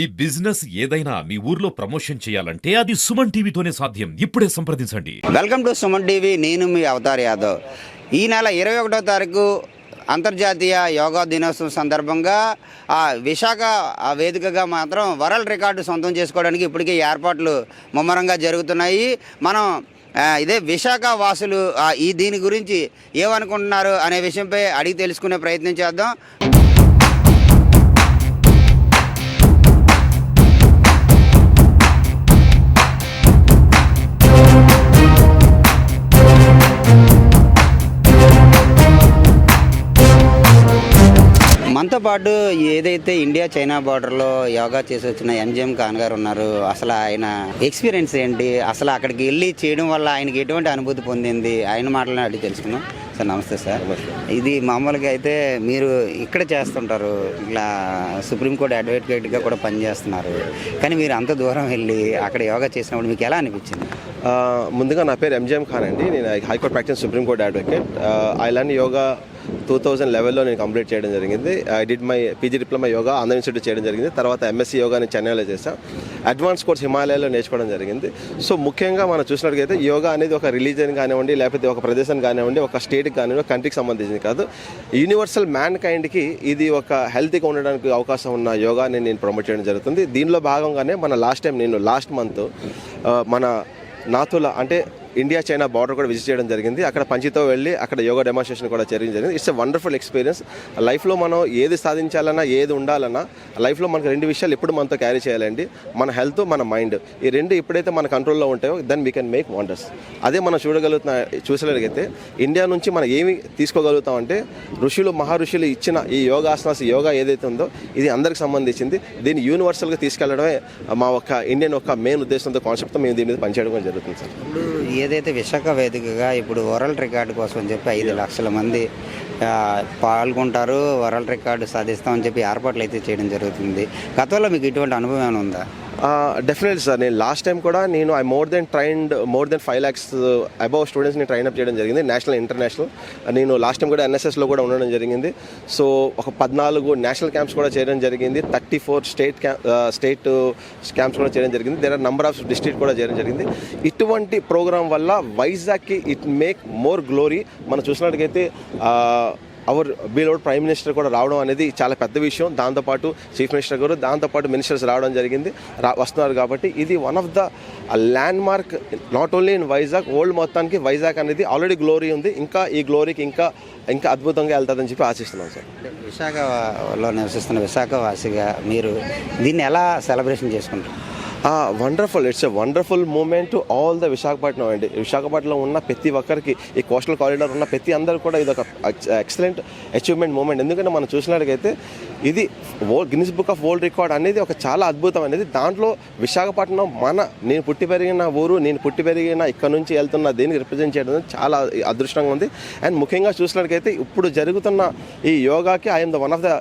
ఈ బిజినెస్ ఏదైనా మీ ఊర్లో ప్రమోషన్ చేయాలంటే అది సుమన్ టీవీతోనే సాధ్యం. ఇప్పుడే సంప్రదించండి. Welcome to Suman TV. నేను మీ అవతార్ యాదవ్. ఈ నెల ఇరవై ఒకటో తారీఖు అంతర్జాతీయ యోగా దినోత్సవం సందర్భంగా ఆ విశాఖ ఆ వేదికగా మాత్రం వరల్డ్ రికార్డు సొంతం చేసుకోవడానికి ఇప్పటికే ఏర్పాట్లు ముమ్మరంగా జరుగుతున్నాయి. మనం ఇదే విశాఖ వాసులు ఈ దీని గురించి ఏమనుకుంటున్నారు అనే విషయంపై అడిగి తెలుసుకునే ప్రయత్నం చేద్దాం. మనతో పాటు ఏదైతే ఇండియా చైనా బార్డర్లో యోగా చేసి వచ్చిన ఎంజిఎం ఖాన్ గారు ఉన్నారు అసలు ఆయన ఎక్స్పీరియన్స్ ఏంటి? అసలు అక్కడికి వెళ్ళి చేయడం వల్ల ఆయనకి ఎటువంటి అనుభూతి పొందింది? ఆయన మాటలను అడిగి తెలుసుకున్నాం సార్ నమస్తే సార్. ఇది మామూలుగా అయితే మీరు ఇక్కడ చేస్తుంటారు ఇట్లా సుప్రీంకోర్టు అడ్వకేట్గా కూడా పనిచేస్తున్నారు. కానీ మీరు అంత దూరం వెళ్ళి అక్కడ యోగా చేసినప్పుడు మీకు ఎలా అనిపించింది? ముందుగా నా పేరు ఎంజిఎం ఖాన్ అండి. నేను high court practice supreme court advocate. I learn yoga two thousand లెవెల్లో నేను కంప్లీట్ చేయడం జరిగింది. I did my PG diploma yoga Andhra institute చేయడం జరిగింది. తర్వాత ఎంఎస్సీ యోగా నేను చెన్నైలో చేశాను అడ్వాన్స్ కోర్స్ హిమాలయాలో నేర్చుకోవడం జరిగింది. సో ముఖ్యంగా మనం చూసినట్టుగైతే యోగా అనేది ఒక రిలీజన్ కానివ్వండి లేకపోతే ఒక ప్రదేశం కానివ్వండి ఒక స్టేట్కి కానివ్వండి ఒక కంట్రీకి సంబంధించింది కాదు. యూనివర్సల్ మ్యాన్ కైండ్కి ఇది ఒక హెల్తీగా ఉండడానికి అవకాశం ఉన్న యోగాని నేను ప్రమోట్ చేయడం జరుగుతుంది. దీనిలో భాగంగానే మన లాస్ట్ టైం నేను లాస్ట్ మంత్ మన నాతుల అంటే ఇండియా చైనా బార్డర్ కూడా విజిట్ చేయడం జరిగింది. అక్కడ పంచితో వెళ్ళి అక్కడ యోగా డెమాన్స్ట్రేషన్ కూడా చేయడం జరిగింది. ఇట్స్ ఎ వండర్ఫుల్ ఎక్స్పీరియన్స్ లైఫ్లో మనం ఏది సాధించాలన్నా ఏది ఉండాలన్నా లైఫ్లో మనకు రెండు విషయాలు ఎప్పుడు మనతో క్యారీ చేయాలండి. మన హెల్త్ మన మైండ్ ఈ రెండు ఎప్పుడైతే మన కంట్రోల్లో ఉంటాయో then we can make wonders అదే మనం చూడగలుగుతున్న చూసగలిగితే ఇండియా నుంచి మనం ఏమి తీసుకోగలుగుతాం అంటే ఋషులు మహర్షులు ఇచ్చిన ఈ యోగాసనాస్ యోగా ఏదైతే ఉందో ఇది అందరికి సంబంధించింది. దీన్ని యూనివర్సల్గా తీసుకెళ్ళడమే మా ఒక ఇండియన్ ఒక మెయిన్ ఉద్దేశంతో కాన్సెప్ట్తో మేము దీని మీద పనిచేయడం జరుగుతుంది సార్ ఏదైతే విశాఖ వేదికగా ఇప్పుడు వరల్డ్ రికార్డు కోసం చెప్పి ఐదు లక్షల మంది పాల్గొంటారు వరల్డ్ రికార్డు సాధిస్తామని చెప్పి ఏర్పాట్లు అయితే చేయడం జరుగుతుంది. గతంలో మీకు ఇటువంటి అనుభవం ఏమైనా ఉందా? Uh, డెఫినెట్లీ సార్ నేను లాస్ట్ టైం కూడా నేను I more then trained more then five lakhs above స్టూడెంట్స్ని ట్రైన్ అప్ చేయడం జరిగింది నేషనల్ ఇంటర్నేషనల్ uh, నేను లాస్ట్ టైం కూడా ఎన్ఎస్ఎస్లో కూడా ఉండడం జరిగింది. సో ఒక పద్నాలుగు నేషనల్ క్యాంప్స్ కూడా చేయడం జరిగింది thirty four state camp state camps కూడా చేయడం జరిగింది. There are number of district కూడా చేయడం జరిగింది. ఇటువంటి ప్రోగ్రామ్ వల్ల వైజాగ్కి ఇట్ మేక్ మోర్ గ్లోరీ మనం చూసినట్టుగైతే uh, our beloved prime minister కూడా రావడం అనేది చాలా పెద్ద విషయం. దాంతోపాటు చీఫ్ మినిస్టర్ గారు దాంతోపాటు మినిస్టర్స్ రావడం జరిగింది. రా వస్తున్నారు కాబట్టి ఇది one of the landmark not only in Vizag old మొత్తానికి వైజాగ్ అనేది ఆల్రెడీ గ్లోరీ ఉంది. ఇంకా ఈ గ్లోరీకి ఇంకా ఇంకా అద్భుతంగా వెళ్తుందని చెప్పి ఆశిస్తున్నాం సార్. విశాఖలో నివసిస్తున్న విశాఖ వాసిగా మీరు దీన్ని ఎలా సెలబ్రేషన్ చేసుకుంటారు? Wonderful it's a wonderful moment to all the Visakhapatnam అండి విశాఖపట్నంలో ఉన్న ప్రతి ఒక్కరికి ఈ కోస్టల్ కారిడార్ ఉన్న ప్రతి అందరు కూడా ఇది ఒక ఎక్సలెంట్ అచీవ్మెంట్ మూమెంట్ ఎందుకంటే మనం చూసినట్టుగైతే ఇది world Guinness book of world record అనేది ఒక చాలా అద్భుతం అనేది. దాంట్లో విశాఖపట్నం మన నేను పుట్టి పెరిగిన ఊరు నేను పుట్టి పెరిగిన ఇక్కడ నుంచి వెళ్తున్న దీనికి రిప్రజెంట్ చేయడం చాలా అదృష్టంగా ఉంది. అండ్ ముఖ్యంగా చూసినట్లయితే ఇప్పుడు జరుగుతున్న ఈ యోగాకి I'm the one of the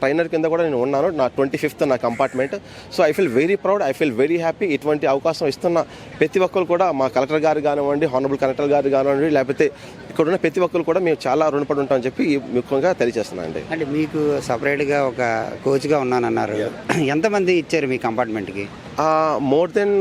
trainer కింద కూడా నేను ఉన్నాను. నా ట్వంటీ ఫిఫ్త్ నా compartment so I feel very proud I feel very happy ఇటువంటి అవకాశం ఇస్తున్న ప్రతి ఒక్కరు కూడా మా కలెక్టర్ గారు కానివ్వండి హానరబుల్ కలెక్టర్ గారు కానివ్వండి లేకపోతే ఇక్కడ ఉన్న ప్రతి ఒక్కరు కూడా మేము చాలా రుణపడి ఉంటామని చెప్పి ముఖ్యంగా తెలియజేస్తున్నాను అండి అంటే మీకు సపరేట్గా ఒక కోచ్గా ఉన్నానన్నారు. ఎంతమంది ఇచ్చారు మీ కంపార్ట్మెంట్కి? మోర్ దెన్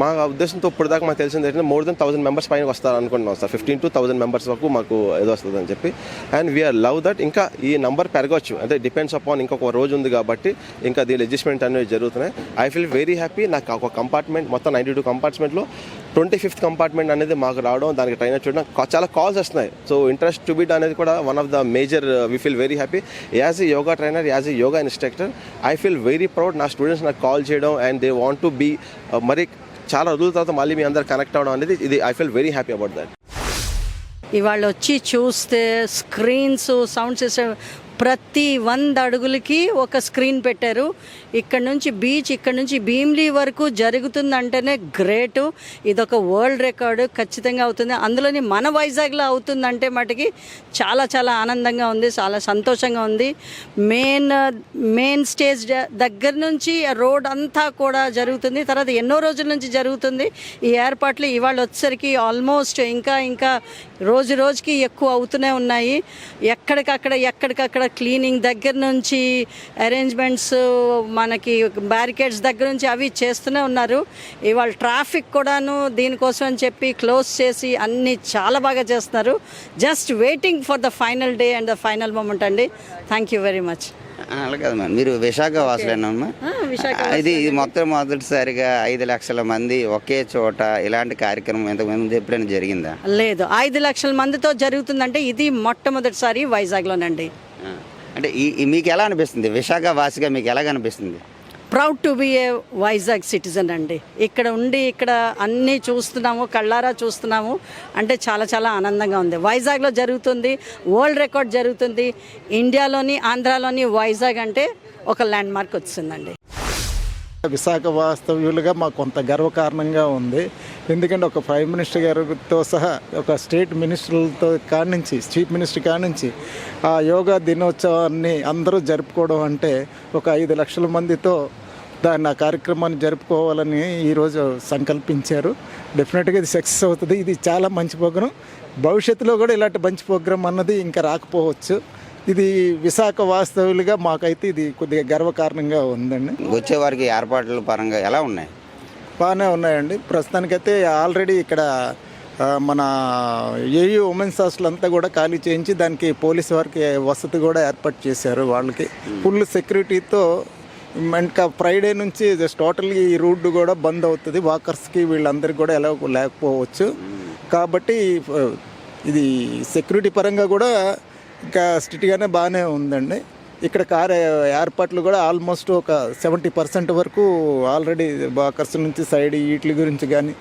మా ఉద్దేశంతో ఇప్పుడు దాకా మాకు తెలిసింది ఏంటంటే మోర్ దెన్ థౌసండ్ మెంబర్స్ పైన వస్తారు అనుకుంటున్నాం sir. Fifteen two thousand members వరకు మాకు ఏదో వస్తుంది అని చెప్పి అండ్ వీఆర్ లవ్ దట్ ఇంకా ఈ నంబర్ పెరగవచ్చు అంటే డిపెండ్స్ అపాన్ ఇంకొక రోజు ఉంది కాబట్టి ఇంకా దీని అడ్జస్ట్మెంట్ అనేవి జరుగుతున్నాయి. ఐ ఫీల్ వెరీ హ్యాపీ నాకు ఒక కంపార్ట్మెంట్ మొత్తం నైంటీ టూ కంపార్ట్మెంట్లో ట్వంటీ ఫిఫ్త్ కంపార్ట్మెంట్ అనేది మాకు రావడం దానికి ట్రైనర్ చూడడం చాలా కాల్స్ వస్తున్నాయి. సో ఇంట్రెస్ట్ టు బిట్ అనేది కూడా one of the major we feel very happy as a yoga trainer as a yoga instructor I feel very proud నా స్టూడెంట్స్ నాకు కాల్ చేయడం and they want to be మరి చాలా రోజుల తర్వాత మళ్ళీ మీ అందరు కనెక్ట్ అవ్వడం అనేది ఇది I feel very happy about that ఇవాళ వచ్చి చూస్తే స్క్రీన్స్ సౌండ్ సిస్టమ్ ప్రతి వంద అడుగులకి ఒక స్క్రీన్ పెట్టారు. ఇక్కడ నుంచి బీచ్ ఇక్కడ నుంచి భీమ్లీ వరకు జరుగుతుందంటేనే గ్రేట్ ఇదొక వరల్డ్ రికార్డు ఖచ్చితంగా అవుతుంది. అందులోని మన వైజాగ్లో అవుతుందంటే మటుకి చాలా చాలా ఆనందంగా ఉంది చాలా సంతోషంగా ఉంది. మెయిన్ మెయిన్ స్టేజ్ దగ్గర నుంచి రోడ్ అంతా కూడా జరుగుతుంది. తర్వాత ఎన్నో రోజుల నుంచి జరుగుతుంది. ఈ ఏర్పాట్లు ఇవాళ వచ్చేసరికి ఆల్మోస్ట్ ఇంకా ఇంకా రోజు రోజుకి ఎక్కువ అవుతూనే ఉన్నాయి. ఎక్కడికక్కడ ఎక్కడికక్కడ క్లీనింగ్ దగ్గర నుంచి అరేంజ్మెంట్స్ మనకి బ్యారికేడ్స్ దగ్గర నుంచి అవి చేస్తూనే ఉన్నారు. ఇవాళ ట్రాఫిక్ కూడాను దీనికోసం అని చెప్పి క్లోజ్ చేసి అన్ని చాలా బాగా చేస్తున్నారు. Just waiting for the final day and the final moment అండి. థ్యాంక్ యూ వెరీ మచ్ కాదు మేడం మీరు విశాఖ వాసులేనమ్మా విశాఖ ఇది ఇది మొత్తం మొదటిసారిగా ఐదు లక్షల మంది ఒకే చోట ఇలాంటి కార్యక్రమం ఇంతకుముందు ఎప్పుడైనా జరిగిందా? లేదు ఐదు లక్షల మందితో జరుగుతుందంటే ఇది మొట్టమొదటిసారి వైజాగ్లోనండి. అంటే ఈ మీకు ఎలా అనిపిస్తుంది? విశాఖ వాసిగా మీకు ఎలాగ అనిపిస్తుంది? Proud to be a Vizag citizen అండి. ఇక్కడ ఉండి ఇక్కడ అన్నీ చూస్తున్నాము కళ్ళారా చూస్తున్నాము. అంటే చాలా చాలా ఆనందంగా ఉంది. వైజాగ్లో జరుగుతుంది వరల్డ్ రికార్డ్ జరుగుతుంది. ఇండియాలోని ఆంధ్రాలోని వైజాగ్ అంటే ఒక ల్యాండ్ మార్క్ వచ్చిందండి. విశాఖ వాస్తవ్యులుగా మాకు కొంత గర్వకారణంగా ఉంది. ఎందుకంటే ఒక ప్రైమ్ మినిస్టర్ గారితో సహా ఒక స్టేట్ మినిస్టర్లతో కానించి చీఫ్ మినిస్టర్ కానించి ఆ యోగా దినోత్సవాన్ని అందరూ జరుపుకోవడం అంటే ఒక ఐదు లక్షల మందితో దాన్ని ఆ కార్యక్రమాన్ని జరుపుకోవాలని ఈరోజు సంకల్పించారు. డెఫినెట్గా ఇది సక్సెస్ అవుతుంది. ఇది చాలా మంచి ప్రోగ్రాం. భవిష్యత్తులో కూడా ఇలాంటి మంచి ప్రోగ్రాం అన్నది ఇంకా రాకపోవచ్చు. ఇది విశాఖ వాస్తవులుగా మాకైతే ఇది కొద్దిగా గర్వకారణంగా ఉందండి. వచ్చే వారికి ఏర్పాట్ల పరంగా ఎలా ఉన్నాయి? బాగానే ఉన్నాయండి. ప్రస్తుతానికైతే ఆల్రెడీ ఇక్కడ మన ఏయూ ఉమెన్స్ హాస్టల్ అంతా కూడా ఖాళీ చేయించి దానికి పోలీస్ వారికి వసతి కూడా ఏర్పాటు చేశారు వాళ్ళకి. ఫుల్ సెక్యూరిటీతో ఇంకా ఫ్రైడే నుంచి జస్ట్ టోటల్గా ఈ రూట్ కూడా బంద్ అవుతుంది. వాకర్స్కి వీళ్ళందరికీ కూడా ఎలా లేకపోవచ్చు. కాబట్టి ఇది సెక్యూరిటీ పరంగా కూడా ఇంకా స్ట్రిక్ట్గానే బాగానే ఉందండి. ఇక్కడ కార్ ఏర్పాట్లు కూడా ఆల్మోస్ట్ ఒక సెవెంటీ పర్సెంట్ వరకు ఆల్రెడీ వాకర్స్ నుంచి సైడ్ వీటి గురించి కానీ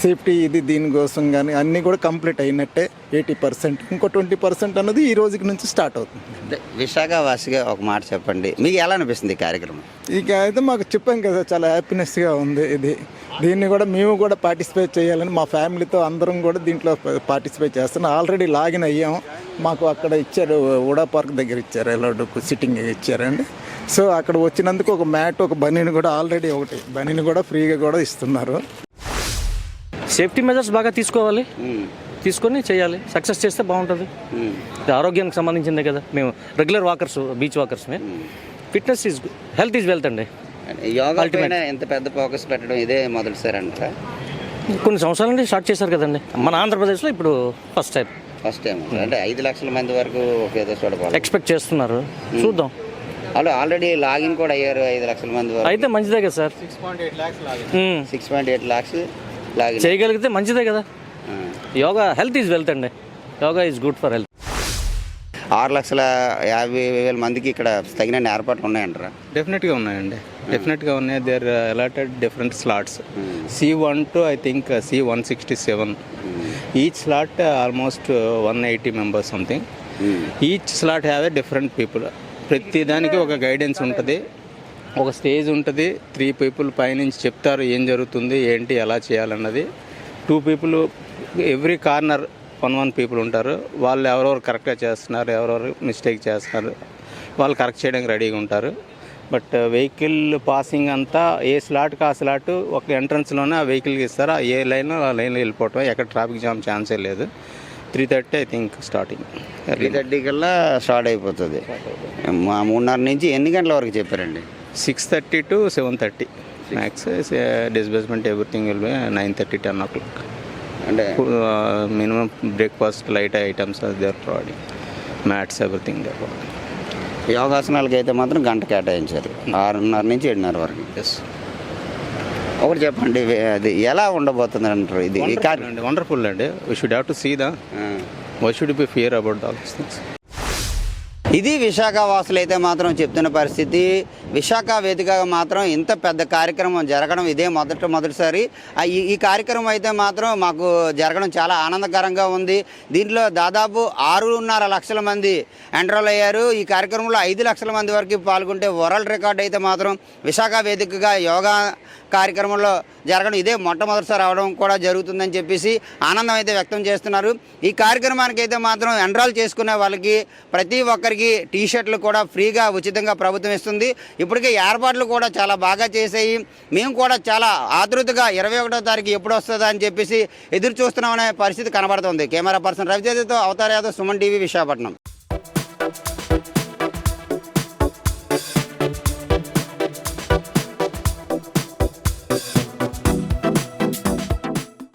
సేఫ్టీ ఇది దీనికోసం కానీ అన్నీ కూడా కంప్లీట్ అయినట్టే ఎయిటీ పర్సెంట్. ఇంకో ట్వంటీ పర్సెంట్ అన్నది ఈ రోజుకి నుంచి స్టార్ట్ అవుతుంది. అంటే విశాఖ వాసిగా ఒక మాట చెప్పండి. మీకు ఎలా అనిపిస్తుంది ఈ కార్యక్రమం? ఇక అయితే మాకు చెప్పాం కదా చాలా హ్యాపీనెస్గా ఉంది ఇది. దీన్ని కూడా మేము కూడా పార్టిసిపేట్ చేయాలని మా ఫ్యామిలీతో అందరం కూడా దీంట్లో పార్టిసిపేట్ చేస్తున్నాం ఆల్రెడీ లాగిన్ అయ్యాం. మాకు అక్కడ ఇచ్చారు ఉడా పార్క్ దగ్గర ఇచ్చారు ఎలా సిట్టింగ్ ఇచ్చారండి. సో అక్కడ వచ్చినందుకు ఒక మ్యాట్ ఒక బనీని కూడా ఆల్రెడీ ఒకటి బనీని కూడా ఫ్రీగా కూడా ఇస్తున్నారు. సేఫ్టీ మెజర్స్ బాగా తీసుకోవాలి. తీసుకొని చేయాలి. సక్సెస్ చేస్తే బాగుంటుంది. ఆరోగ్యానికి సంబంధించిందే కదా. మేము regular walkers beach walkers fitness is health is wealth అండి. యోగా పైన ఇంత పెద్ద ఫోకస్ పెట్టడం ఇదే మొదటిసారి అంటారా కొన్ని సంవత్సరాల నుండి స్టార్ట్ చేశారు కదండి. మన ఆంధ్రప్రదేశ్లో ఇప్పుడు ఫస్ట్ టైం ఫస్ట్ టైం అంటే ఐదు లక్షల మంది వరకు ఎక్స్పెక్ట్ చేస్తున్నారు. చూద్దాం. వాళ్ళు ఆల్రెడీ లాగిన్ కూడా అయ్యారు ఐదు లక్షల మంది వరకు. అయితే మంచిదే కదా సార్. మ్మ్. Six point eight lakhs login చేయగలిగితే మంచిదే కదా. యోగా హెల్త్ ఈజ్ వెల్త్ అండి. Yoga is good for health ఆరు లక్షల యాభై వేల మందికి ఇక్కడ తగిన ఏర్పాట్లు ఉన్నాయంటారా? డెఫినెట్గా ఉన్నాయండి. డెఫినెట్గా ఉన్నాయి. There allotted different slots C one two I think C one sixty seven each slot almost one eighty members something each slot have a different people ప్రతి దానికి ఒక గైడెన్స్ ఉంటుంది. ఒక స్టేజ్ ఉంటుంది. త్రీ పీపుల్ పైనుంచి చెప్తారు ఏం జరుగుతుంది ఏంటి ఎలా చేయాలన్నది. Two people every corner one one people ఉంటారు. వాళ్ళు ఎవరెవరు కరెక్ట్గా చేస్తున్నారు ఎవరెవరు మిస్టేక్ చేస్తున్నారు వాళ్ళు కరెక్ట్ చేయడానికి రెడీగా ఉంటారు. బట్ వెహికల్ పాసింగ్ అంతా ఏ స్లాట్కి ఆ స్లాట్ ఒక ఎంట్రన్స్లోనే ఆ వెహికల్కి ఇస్తారు. ఆ ఏ లైన్ ఆ లైన్లో వెళ్ళిపోవటం ఎక్కడ ట్రాఫిక్ జామ్ ఛాన్సే లేదు. Three thirty I think starting. Three thirty కల్లా స్టార్ట్ అయిపోతుంది. మా మూడున్నర నుంచి ఎన్ని గంటల వరకు చెప్పారండి? Six thirty to seven thirty. Max disbursement everything will be nine thirty ten o'clock. అంటే minimum breakfast light items there providing mats everything there యోగాసనాలకి అయితే మాత్రం గంట కేటాయించారు. ఆరున్నర నుంచి ఏడున్నర వరకు. ఎస్ ఒకటి చెప్పండి అది ఎలా ఉండబోతుంది అంటారు? ఇది వండర్ఫుల్ అండి we should have to see the. Why should be fear about all these things ఇది విశాఖ వాసులైతే అయితే మాత్రం చెప్తున్న పరిస్థితి. విశాఖ వేదికగా మాత్రం ఇంత పెద్ద కార్యక్రమం జరగడం ఇదే మొదట మొదటిసారి. ఈ కార్యక్రమం అయితే మాత్రం మాకు జరగడం చాలా ఆనందకరంగా ఉంది. దీంట్లో దాదాపు ఆరున్నర లక్షల మంది ఎన్రోల్ అయ్యారు. ఈ కార్యక్రమంలో ఐదు లక్షల మంది వరకు పాల్గొంటే వరల్డ్ రికార్డ్ అయితే మాత్రం విశాఖ వేదికగా యోగా కార్యక్రమంలో జరగడం ఇదే మొట్టమొదటిసారి అవడం కూడా జరుగుతుందని చెప్పేసి ఆనందం అయితే వ్యక్తం చేస్తున్నారు. ఈ కార్యక్రమానికి అయితే మాత్రం ఎన్రాల్ చేసుకునే వాళ్ళకి ప్రతి ఒక్కరికి టీ షర్ట్లు కూడా ఫ్రీగా ఉచితంగా ప్రభుత్వం ఇస్తుంది. ఇప్పటికే ఏర్పాట్లు కూడా చాలా బాగా చేసాయి మేము కూడా చాలా ఆతృతగా ఇరవై ఒకటో తారీఖు ఎప్పుడు వస్తుందా అని చెప్పేసి ఎదురు చూస్తున్నామనే పరిస్థితి కనబడుతుంది. కెమెరా పర్సన్ రవితేజతో అవతార్ యాదవ్ సుమన్ టీవీ విశాఖపట్నం.